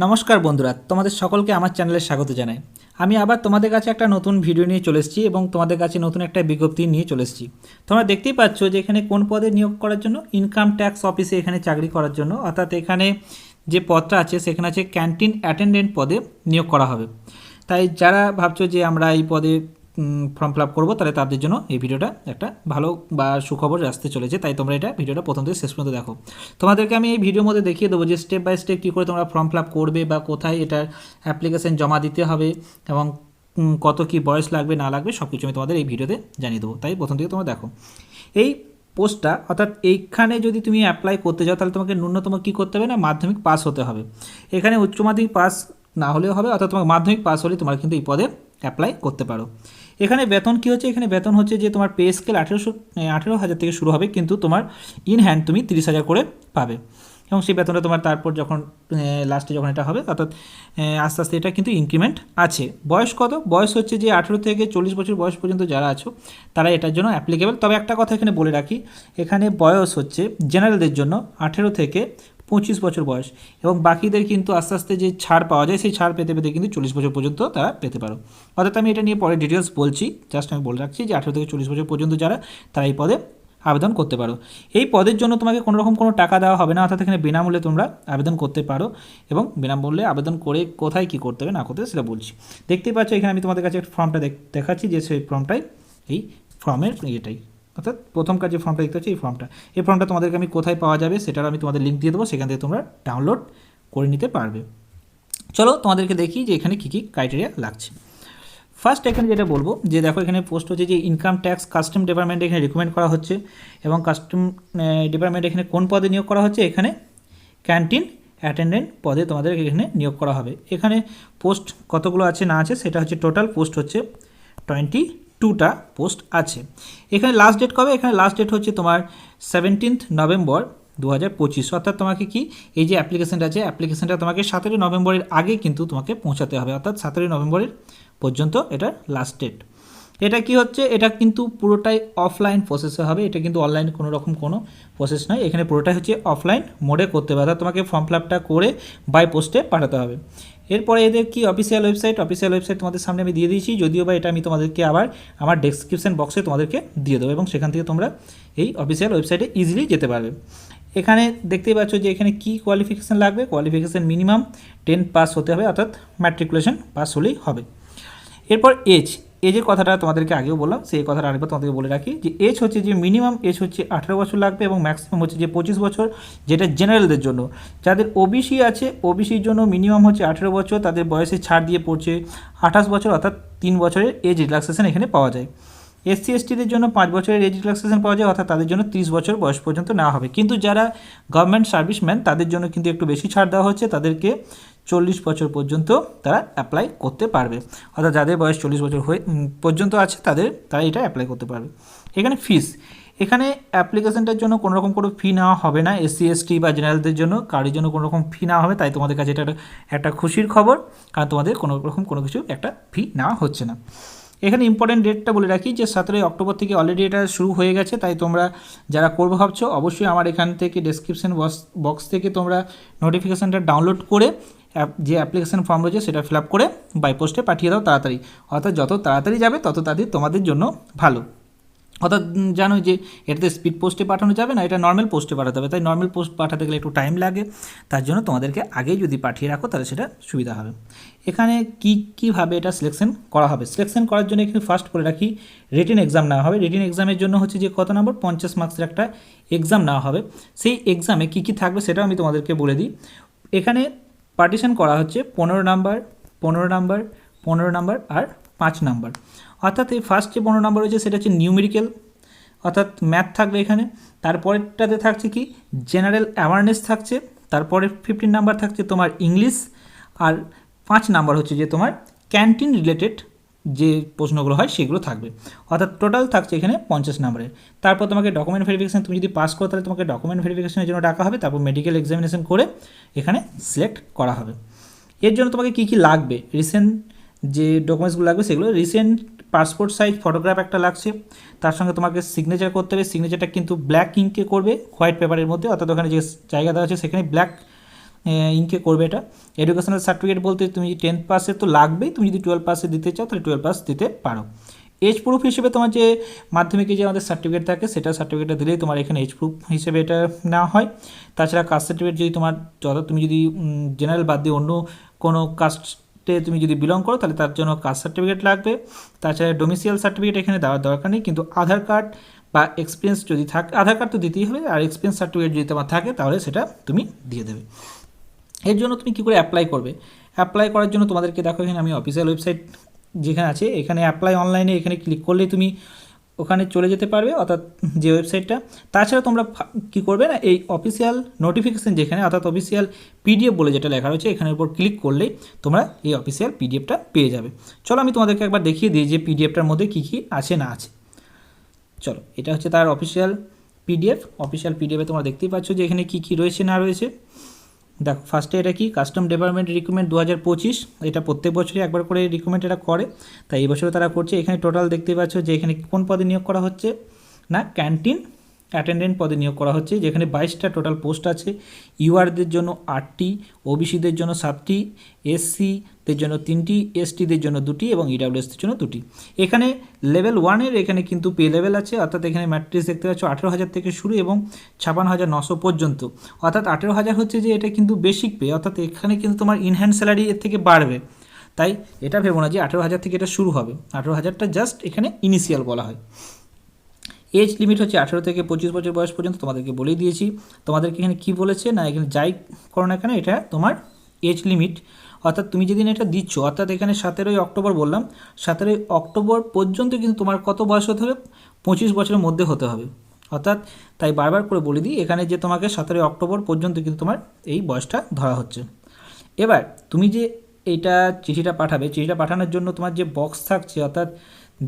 নমস্কার বন্ধুরা, তোমাদের সকলকে আমার চ্যানেলে স্বাগত জানাই। আমি আবার তোমাদের কাছে একটা নতুন ভিডিও নিয়ে চলে এসেছি এবং তোমাদের কাছে নতুন একটা বিজ্ঞপ্তি নিয়ে চলে এসেছি। তোমরা দেখতেই পাচ্ছ যে এখানে কোন পদে নিয়োগ করার জন্য ইনকাম ট্যাক্স অফিসে এখানে চাকরি করার জন্য, অর্থাৎ এখানে যে পদটা আছে সেখানে আছে ক্যান্টিন অ্যাটেন্ডেন্ট পদে নিয়োগ করা হবে। তাই যারা ভাবছ যে আমরা এই পদে ফর্ম ফিল আপ করব, তাহলে তাদের জন্য এই ভিডিওটা একটা ভালো বা সুখবর আসতে চলেছে। তাই তোমরা এটা ভিডিওটা প্রথম থেকে শেষ পর্যন্ত দেখো। তোমাদেরকে আমি এই ভিডিওর মধ্যে দেখিয়ে দেবো যে স্টেপ বাই স্টেপ কী করে তোমরা ফর্ম ফিল আপ করবে বা কোথায় এটার অ্যাপ্লিকেশন জমা দিতে হবে এবং কত কি বয়স লাগবে, না লাগবে সব কিছু আমি তোমাদের এই ভিডিওতে জানিয়ে দেবো। তাই প্রথম থেকে তোমরা দেখো। এই পোস্টটা অর্থাৎ এইখানে যদি তুমি অ্যাপ্লাই করতে যাও, তাহলে তোমাকে ন্যূনতম কী করতে হবে না, মাধ্যমিক পাস হতে হবে। এখানে উচ্চ মাধ্যমিক পাস না হলেও হবে, অর্থাৎ তোমার মাধ্যমিক পাস হলে তোমরা কিন্তু এই পদে অ্যাপ্লাই করতে পারো। এখানে বেতন কী হচ্ছে? এখানে বেতন হচ্ছে যে তোমার পে স্কেল আঠেরোশো আঠেরো হাজার থেকে শুরু হবে, কিন্তু তোমার ইন হ্যান্ড তুমি তিরিশ হাজার করে পাবে। এবং সেই বেতনটা তোমার তারপর যখন লাস্টে যখন এটা হবে, অর্থাৎ আস্তে আস্তে এটা কিন্তু ইনক্রিমেন্ট আছে। বয়স কত? বয়স হচ্ছে যে আঠেরো থেকে চল্লিশ বছর বয়স পর্যন্ত যারা আছো, তারা এটার জন্য অ্যাপ্লিকেবল তবে একটা কথা এখানে বলে রাখি, এখানে বয়স হচ্ছে জেনারেলদের জন্য আঠেরো থেকে পঁচিশ বছর বয়স এবং বাকিদের কিন্তু আস্তে আস্তে যে ছাড় পাওয়া যায়, সেই ছাড় পেতে পেতে কিন্তু চল্লিশ বছর পর্যন্ত তারা পেতে পারো। অর্থাৎ আমি এটা নিয়ে পরে ডিটেলস বলছি। জাস্ট আমি বলে রাখছি যে আঠেরো থেকে চল্লিশ বছর পর্যন্ত যারা, তারা এই পদে আবেদন করতে পারো। এই পদের জন্য তোমাকে কোনো রকম কোনো টাকা দেওয়া হবে না, অর্থাৎ এখানে বিনামূল্যে তোমরা আবেদন করতে পারো এবং বিনামূল্যে আবেদন করে কোথায় কী করতে হবে না করতে সেটা বলছি। দেখতেই পাচ্ছ এখানে আমি তোমাদের কাছে একটা ফর্মটা দেখ- দেখাচ্ছি যে সেই ফর্মটাই এই ফর্মের ইয়েটাই। অর্থাৎ প্রথম কাজ যে ফর্মটা দেখতে হচ্ছে এই ফর্মটা এই ফর্মটা তোমাদেরকে আমি কোথায় পাওয়া যাবে সেটার আমি তোমাদের লিঙ্ক দিয়ে দেবো, সেখান থেকে তোমরা ডাউনলোড করে নিতে পারবে। চলো তোমাদেরকে দেখি যে এখানে কী কী ক্রাইটেরিয়া লাগছে। ফার্স্ট এখানে যেটা বলব, যে দেখো এখানে পোস্ট হচ্ছে যে ইনকাম ট্যাক্স কাস্টম ডিপার্টমেন্ট এখানে রিকমেন্ড করা হচ্ছে এবং কাস্টম ডিপার্টমেন্ট এখানে কোন পদে নিয়োগ করা হচ্ছে? এখানে ক্যান্টিন অ্যাটেন্ডেন্ট পদে তোমাদের এখানে নিয়োগ করা হবে। এখানে পোস্ট কতগুলো আছে না আছে সেটা হচ্ছে টোটাল পোস্ট হচ্ছে টোয়েন্টি টুটা পোস্ট আছে। এখানে লাস্ট ডেট কবে? এখানে লাস্ট ডেট হচ্ছে তোমার সেভেন্টিন্থ নভেম্বর দু হাজার পঁচিশ। অর্থাৎ তোমাকে কি? এই যে অ্যাপ্লিকেশনটা আছে অ্যাপ্লিকেশনটা তোমাকে সতেরোই নভেম্বরের আগে কিন্তু তোমাকে পৌঁছাতে হবে। অর্থাৎ সতেরোই নভেম্বরের পর্যন্ত এটা লাস্ট ডেট এটা কি হচ্ছে? এটা কিন্তু পুরোটাই অফলাইন প্রসেসে হবে। এটা কিন্তু অনলাইন কোনো রকম কোনো প্রসেস নয়। এখানে পুরোটাই হচ্ছে অফলাইন মোডে করতে হবে। অর্থাৎ তোমাকে ফর্ম ফিল করে বাই পোস্টে পাঠাতে হবে। এরপরে এদের কি অফিসিয়াল ওয়েবসাইট অফিসিয়াল ওয়েবসাইট তোমাদের সামনে আমি দিয়ে দিয়েছি। যদিও বা এটা আমি তোমাদেরকে আবার আমার ডেসক্রিপশন বক্সে তোমাদেরকে দিয়ে দেবো এবং সেখান থেকে তোমরা এই অফিসিয়াল ওয়েবসাইটে ইজিলি যেতে পারবে। এখানে দেখতেই পাচ্ছ যে এখানে কি কোয়ালিফিকেশান লাগবে? কোয়ালিফিকেশান মিনিমাম টেন পাস হতে হবে, অর্থাৎ ম্যাট্রিকুলেশন পাস হলেই হবে। এরপর এজ এজের কথাটা তোমাদেরকে আগেও বললাম, সেই কথাটা আরেকবার তোমাদেরকে বলে রাখি যে এজ হচ্ছে যে মিনিমাম এজ হচ্ছে আঠেরো বছর লাগবে এবং ম্যাক্সিমাম হচ্ছে যে পঁচিশ বছর, যেটা জেনারেলদের জন্য। যাদের ওবিসি আছে ওবিসির জন্য মিনিমাম হচ্ছে আঠেরো বছর, তাদের বয়সে ছাড় দিয়ে পড়ছে আঠাশ বছর, অর্থাৎ তিন বছরের এজ রিল্যাক্সেশন এখানে পাওয়া যায়। এসসি এসটিদের জন্য পাঁচ বছরের এজ রিল্যাক্সেশন পাওয়া যায়, অর্থাৎ তাদের জন্য তিরিশ বছর বয়স পর্যন্ত নেওয়া হবে। কিন্তু যারা গভর্নমেন্ট সার্ভিসম্যান তাদের জন্য কিন্তু একটু বেশি ছাড় দেওয়া হচ্ছে, তাদেরকে চল্লিশ বছর পর্যন্ত তারা অ্যাপ্লাই করতে পারবে। অর্থাৎ যাদের বয়স চল্লিশ বছর হয়ে পর্যন্ত আছে, তাদের, তারা এটা অ্যাপ্লাই করতে পারবে। এখানে ফিস এখানে অ্যাপ্লিকেশনটার জন্য কোনো রকম কোনো ফি নেওয়া হবে না। এসসি এসটি বা জেনারেলদের জন্য কারোর জন্য কোনো রকম ফি নেওয়া হবে, তাই তোমাদের কাছে এটা একটা- খুশির খবর। কারণ তোমাদের কোনো রকম কোনো কিছু একটা ফি নেওয়া হচ্ছে না। এখানে ইম্পর্টেন্ট ডেটটা বলে রাখি যে, সতেরোই অক্টোবর থেকে অলরেডি এটা শুরু হয়ে গেছে, তাই তোমরা যারা করব ভাবছ, অবশ্যই আমার এখান থেকে ডেসক্রিপশন বক্স থেকে তোমরা নোটিফিকেশানটা ডাউনলোড করে যে অ্যাপ্লিকেশন ফর্ম রয়েছে সেটা ফিল আপ করে বাই পোস্টে পাঠিয়ে দাও তাড়াতাড়ি। অর্থাৎ যত তাড়াতাড়ি যাবে, তত তাড়াতাড়ি তোমাদের জন্য ভালো। অর্থাৎ জানো যে এটাতে স্পিড পোস্টে পাঠানো যাবে না, এটা নর্মাল পোস্টে পাঠাতে হবে। তাই নর্মাল পোস্ট পাঠাতে গেলে একটু টাইম লাগে। তার জন্য তোমাদেরকে আগেই যদি পাঠিয়ে রাখো, তাহলে সেটা সুবিধা হবে। এখানে কি, কীভাবে এটা সিলেকশন করা হবে? সিলেকশন করার জন্য এখানে ফার্স্ট করে রাখি রিটেন এক্সাম নেওয়া হবে। রিটেন এক্সামের জন্য হচ্ছে যে কত নম্বর পঞ্চাশ মার্কসের একটা এক্সাম নেওয়া হবে। সেই এক্সামে কী কী থাকবে সেটাও আমি তোমাদেরকে বলে দিই। এখানে পার্টিশন করা হচ্ছে পনেরো নাম্বার পনেরো নাম্বার পনেরো নাম্বার আর পাঁচ নাম্বার। অর্থাৎ এই ফার্স্ট যে পনেরো নাম্বার রয়েছে সেটা হচ্ছে নিউমেরিক্যাল অর্থাৎ ম্যাথ থাকবে এখানে। তারপরেরটাতে থাকছে কি? জেনারেল অ্যাওয়ারনেস থাকছে। তারপরে ফিফটিন নাম্বার থাকছে তোমার ইংলিশ আর পাঁচ নাম্বার হচ্ছে যে তোমার ক্যান্টিন রিলেটেড যে প্রশ্নগুলো হয় সেগুলো থাকবে। অর্থাৎ টোটাল থাকছে এখানে পঞ্চাশ নাম্বারের তারপর তোমাকে ডকুমেন্ট ভেরিফিকেশান তুমি যদি পাস করো, তাহলে তোমাকে ডকুমেন্ট ভেরিফিকেশনের জন্য ডাকা হবে। তারপর মেডিকেল এক্সামিনেশন করে এখানে সিলেক্ট করা হবে। এর জন্য তোমাকে কী কী লাগবে? রিসেন্ট যে ডকুমেন্টসগুলো লাগবে সেগুলো। রিসেন্ট পাসপোর্ট সাইজ ফটোগ্রাফ একটা লাগছে। তার সঙ্গে তোমাকে সিগনেচার করতে হবে। সিগনেচারটা কিন্তু ব্ল্যাক ইঙ্কে করবে। হোয়াইট পেপারের মধ্যে। অর্থাৎ ওখানে যে জায়গা দেওয়া আছে সেখানে ব্ল্যাক ইনকে করবে এটা? এডুকেশনাল সার্টিফিকেট বলতে তুমি টেন্থ পাসে তো লাগবেই, তুমি যদি টুয়েলভ পাসে দিতে চাও, তাহলে টুয়েলভ পাস দিতে পারো। এজ প্রুফ হিসেবে তোমার যে মাধ্যমিকে যে আমাদের সার্টিফিকেট থাকে, সেটা সার্টিফিকেটটা দিলেই তোমার এখানে এজ প্রুফ হিসেবে এটা নেওয়া হয়। তাছাড়া কাস্ট সার্টিফিকেট যদি তোমার অর্থাৎ তুমি যদি জেনারেল বাদ দিয়ে অন্য কোনো কাস্টে তুমি যদি বিলং করো, তাহলে তার জন্য কাস্ট সার্টিফিকেট লাগবে। তাছাড়া ডোমিসিয়াল সার্টিফিকেট এখানে দেওয়ার দরকার নেই, কিন্তু আধার কার্ড বা এক্সপিরিয়েন্স যদি থাকে, আধার কার্ড তো দিতেই হবে, আর এক্সপিরিয়েন্স সার্টিফিকেট যদি তোমার থাকে, তাহলে সেটা তুমি দিয়ে দেবে। এর জন্য তুমি কী করে অ্যাপ্লাই করবে? অ্যাপ্লাই করার জন্য তোমাদেরকে দেখো এখানে আমি অফিসিয়াল ওয়েবসাইট যেখানে আছে, এখানে অ্যাপ্লাই অনলাইনে এখানে ক্লিক করলে তুমি ওখানে চলে যেতে পারবে, অর্থাৎ যে ওয়েবসাইটটা তাছাড়া তোমরা কী করবে না, এই অফিসিয়াল নোটিফিকেশান যেখানে, অর্থাৎ অফিসিয়াল পিডিএফ বলে যেটা লেখা রয়েছে, এখানের উপর ক্লিক করলেই তোমরা এই অফিসিয়াল পিডিএফটা পেয়ে যাবে। চলো আমি তোমাদেরকে একবার দেখিয়ে দিই যে পিডিএফটার মধ্যে কী কী আছে না আছে। চলো, এটা হচ্ছে তার অফিসিয়াল পিডিএফ অফিসিয়াল পিডিএফে তোমরা দেখতেই পাচ্ছ যে এখানে কী কী রয়েছে, না রয়েছে। দেখো ফার্স্টে এটা কি? কাস্টম ডিপার্টমেন্ট রিক্রুটমেন্ট দু হাজার পঁচিশ। এটা প্রত্যেক বছরই একবার করে রিক্রুটমেন্ট এটা করে। তাই এই বছরও তারা করছে। এখানে টোটাল দেখতে পাচ্ছ যে এখানে কোন পদে নিয়োগ করা হচ্ছে? না ক্যান্টিন অ্যাটেন্ডেন্ট পদে নিয়োগ করা হচ্ছে, যেখানে বাইশটা টোটাল পোস্ট আছে। ইউআরদের জন্য আটটি, ওবিসিদের জন্য সাতটি, এসসিদের জন্য তিনটি, এসটিদের জন্য দুটি এবং ইডাব্লিউএসদের জন্য দুটি। এখানে লেভেল ওয়ানের এখানে কিন্তু পে লেভেল আছে, অর্থাৎ এখানে ম্যাট্রিক্স দেখতে পাচ্ছ আঠেরো হাজার থেকে শুরু এবং ছাপান্ন হাজার নশো পর্যন্ত। অর্থাৎ আঠেরো হাজার হচ্ছে যে এটা কিন্তু বেসিক পে, অর্থাৎ এখানে কিন্তু তোমার ইনহ্যান্ড স্যালারি এর থেকে বাড়বে। তাই এটা ভেবো না যে আঠেরো হাজার থেকে এটা শুরু হবে। আঠেরো হাজারটা জাস্ট এখানে ইনিশিয়াল বলা হয়। এজ লিমিট হচ্ছে আঠেরো থেকে পঁচিশ বছর বয়স পর্যন্ত তোমাদেরকে বলেই দিয়েছি। তোমাদেরকে এখানে কী বলেছে না এখানে যাই করো না কেন, এটা তোমার এজ লিমিট অর্থাৎ তুমি যেদিন এটা দিচ্ছ, অর্থাৎ এখানে সতেরোই অক্টোবর বললাম, সতেরোই অক্টোবর পর্যন্ত কিন্তু তোমার কত বয়স হতে হবে? পঁচিশ বছরের মধ্যে হতে হবে। অর্থাৎ তাই বারবার করে বলে দিই, এখানে যে তোমাকে সতেরোই অক্টোবর পর্যন্ত কিন্তু তোমার এই বয়সটা ধরা হচ্ছে। এবার তুমি যে এইটা চিঠিটা পাঠাবে, চিঠিটা পাঠানোর জন্য তোমার যে বক্স থাকছে, অর্থাৎ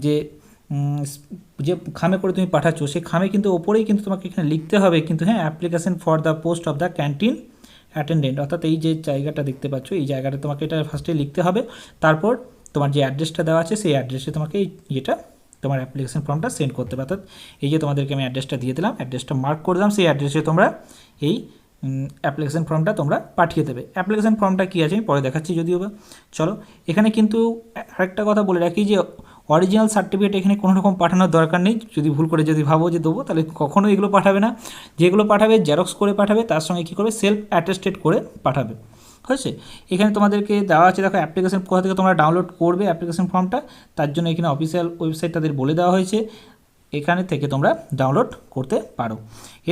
যে যে খামে করে তুমি পাঠাচ্ছ, সেই খামে কিন্তু ওপরেই কিন্তু তোমাকে এখানে লিখতে হবে, কিন্তু হ্যাঁ application for the post of the canteen attendant অর্থাৎ এই যে জায়গাটা দেখতে পাচ্ছ, এই জায়গাটা তোমাকে এটা ফার্স্টে লিখতে হবে। তারপর তোমার যে অ্যাড্রেসটা দেওয়া আছে, সেই অ্যাড্রেসে তোমাকে এই যেটা তোমার অ্যাপ্লিকেশন ফর্মটা সেন্ড করতে হবে। অর্থাৎ এই যে তোমাদেরকে আমি অ্যাড্রেসটা দিয়ে দিলাম অ্যাড্রেসটা মার্ক করে দিলাম, সেই অ্যাড্রেসে তোমরা এই অ্যাপ্লিকেশন ফর্মটা তোমরা পাঠিয়ে দেবে। অ্যাপ্লিকেশন ফর্মটা কী আছে, আমি পরে দেখাচ্ছি যদিও বা। চলো, এখানে কিন্তু আরেকটা কথা বলে রাখি যে অরিজিনাল সার্টিফিকেট এখানে কোনো রকম পাঠানোর দরকার নেই। যদি ভুল করে যদি ভাবো যে দেবো, তাহলে কখনো এগুলো পাঠাবে না। যেগুলো পাঠাবে জেরক্স করে পাঠাবে, তার সঙ্গে কী করবে? সেলফ অ্যাটেস্টেড করে পাঠাবে। হয়েছে? এখানে তোমাদেরকে দেওয়া আছে, দেখো অ্যাপ্লিকেশন কোথা থেকে তোমরা ডাউনলোড করবে অ্যাপ্লিকেশন ফর্মটা তার জন্য এখানে অফিসিয়াল ওয়েবসাইট তাদের বলে দেওয়া হয়েছে। এখানে থেকে তোমরা ডাউনলোড করতে পারো।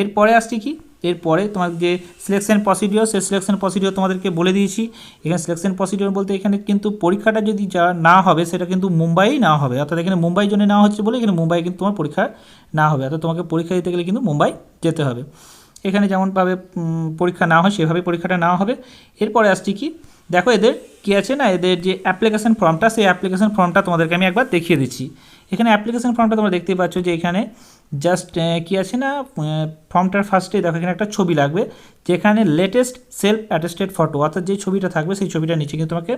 এরপরে আসছি কি? এরপরে তোমার যে সিলেকশন প্রসিডিওর সেই সিলেকশন প্রসিডিওর তোমাদেরকে বলে দিয়েছি। এখানে সিলেকশন প্রসিডিওর বলতে এখানে কিন্তু পরীক্ষাটা যদি যা না হবে, সেটা কিন্তু মুম্বাইই না হবে। অর্থাৎ এখানে মুম্বাই জন্য নেওয়া হচ্ছে বলে এখানে মুম্বাই কিন্তু তোমার পরীক্ষা না হবে। অর্থাৎ তোমাকে পরীক্ষা দিতে গেলে কিন্তু মুম্বাই যেতে হবে। এখানে যেমনভাবে পরীক্ষা না হয়, সেভাবে পরীক্ষাটা নেওয়া হবে। এরপরে আসছি কি? দেখো এদের কী আছে না? এদের যে অ্যাপ্লিকেশন ফর্মটা সেই অ্যাপ্লিকেশন ফর্মটা তোমাদেরকে আমি একবার দেখিয়ে দিচ্ছি। এখানে অ্যাপ্লিকেশন ফর্মটা তোমরা দেখতেই পাচ্ছ যে এখানে জাস্ট কি আছে না ফর্মটার ফার্স্টে দেখো, এখানে একটা ছবি লাগবে, যেখানে লেটেস্ট সেলফ অ্যাটেস্টেড ফটো অর্থাৎ যে ছবিটা থাকবে, সেই ছবিটার নিচে কিন্তু তোমাকে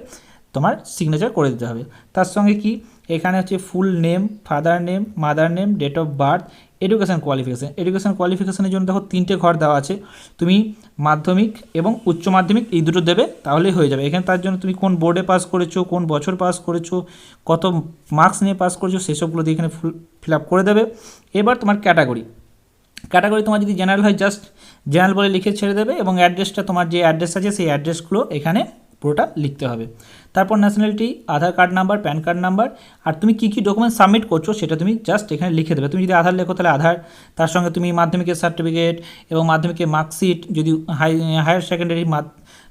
তোমার সিগনেচার করে দিতে হবে। তার সঙ্গে কি? এখানে হচ্ছে full name father name mother name date of birth education qualification education কোয়ালিফিকেশানের জন্য দেখো, তিনটে ঘর দেওয়া আছে। তুমি মাধ্যমিক এবং উচ্চ মাধ্যমিক এই দুটো দেবে, তাহলেই হয়ে যাবে। এখানে তার জন্য তুমি কোন বোর্ডে পাস করেছ, কোন বছর পাস করেছ, কত মার্কস নিয়ে পাস করেছ, সেসবগুলো দিয়ে এখানে ফুল ফিল করে দেবে। এবার তোমার ক্যাটাগরি। ক্যাটাগরি তোমার যদি জেনারেল হয়, জাস্ট জেনারেল বলে লিখে ছেড়ে দেবে এবং অ্যাড্রেসটা তোমার যে অ্যাড্রেস আছে, সেই অ্যাড্রেসগুলো এখানে পুরোটা লিখতে হবে। তারপর nationality Aadhaar card number PAN card number আর তুমি কী কী ডকুমেন্ট সাবমিট করছ সেটা তুমি জাস্ট এখানে লিখে দেবে। তুমি যদি আধার লেখো, তাহলে আধার, তার সঙ্গে তুমি মাধ্যমিকের সার্টিফিকেট এবং মাধ্যমিকের মার্কশিট যদি high higher secondary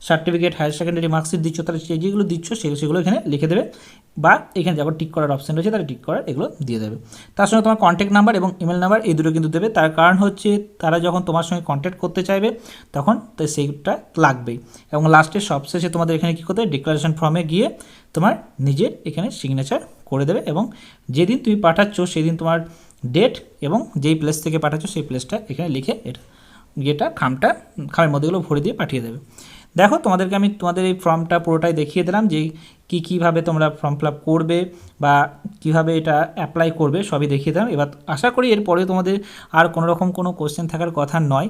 certificate, higher secondary, marksheet দিচ্ছ, তাহলে যেগুলো দিচ্ছ সেগুলো সেগুলো এখানে লিখে দেবে। বা এখানে যাবার টিক করার অপশান রয়েছে, তাহলে টিক করার এগুলো দিয়ে দেবে। তার সঙ্গে তোমার কন্ট্যাক্ট নাম্বার এবং ইমেল নাম্বার এই দুটো কিন্তু দেবে। তার কারণ হচ্ছে, তারা যখন তোমার সঙ্গে কন্ট্যাক্ট করতে চাইবে, তখন তো সেইটা লাগবেই। এবং লাস্টে সবশেষে তোমাদের এখানে কী করতে হবে? ডিক্লারেশন ফর্মে গিয়ে তোমার নিজের এখানে সিগনেচার করে দেবে এবং যেদিন তুমি পাঠাচ্ছ, সেদিন তোমার ডেট এবং যেই প্লেস থেকে পাঠাচ্ছ, সেই প্লেসটা এখানে লিখে এটা ইয়েটা খামটা, খামের মধ্যেগুলো ভরে দিয়ে পাঠিয়ে দেবে। দেখো, তোমাদেরকে আমি তোমাদের এই ফর্মটা পুরোটাই দেখিয়ে দিলাম যে কী কীভাবে তোমরা ফর্ম ফিল করবে বা কীভাবে এটা অ্যাপ্লাই করবে, সবই দেখিয়ে দিলাম। এবার আশা করি এরপরে তোমাদের আর কোনো রকম কোনো কোশ্চেন থাকার কথা নয়।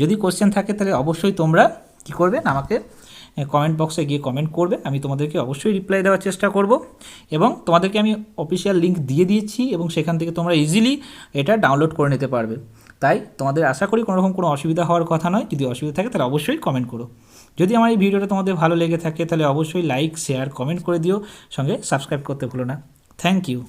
যদি কোশ্চেন থাকে, তাহলে অবশ্যই তোমরা কী করবেন আমাকে কমেন্ট বক্সে গিয়ে কমেন্ট করবে। আমি তোমাদেরকে অবশ্যই রিপ্লাই দেওয়ার চেষ্টা করব এবং তোমাদেরকে আমি অফিসিয়াল লিঙ্ক দিয়ে দিয়েছি এবং সেখান থেকে তোমরা ইজিলি এটা ডাউনলোড করে নিতে পারবে। তাই তোমাদের আশা করি কোনোরকম কোনো অসুবিধা হওয়ার কথা নয়। যদি অসুবিধা থাকে তাহলে অবশ্যই কমেন্ট করো। যদি আমার এই ভিডিওটা তোমাদের ভালো লেগে থাকে তাহলে অবশ্যই লাইক শেয়ার কমেন্ট করে দিও। সঙ্গে সাবস্ক্রাইব করতে ভুলো না। Thank you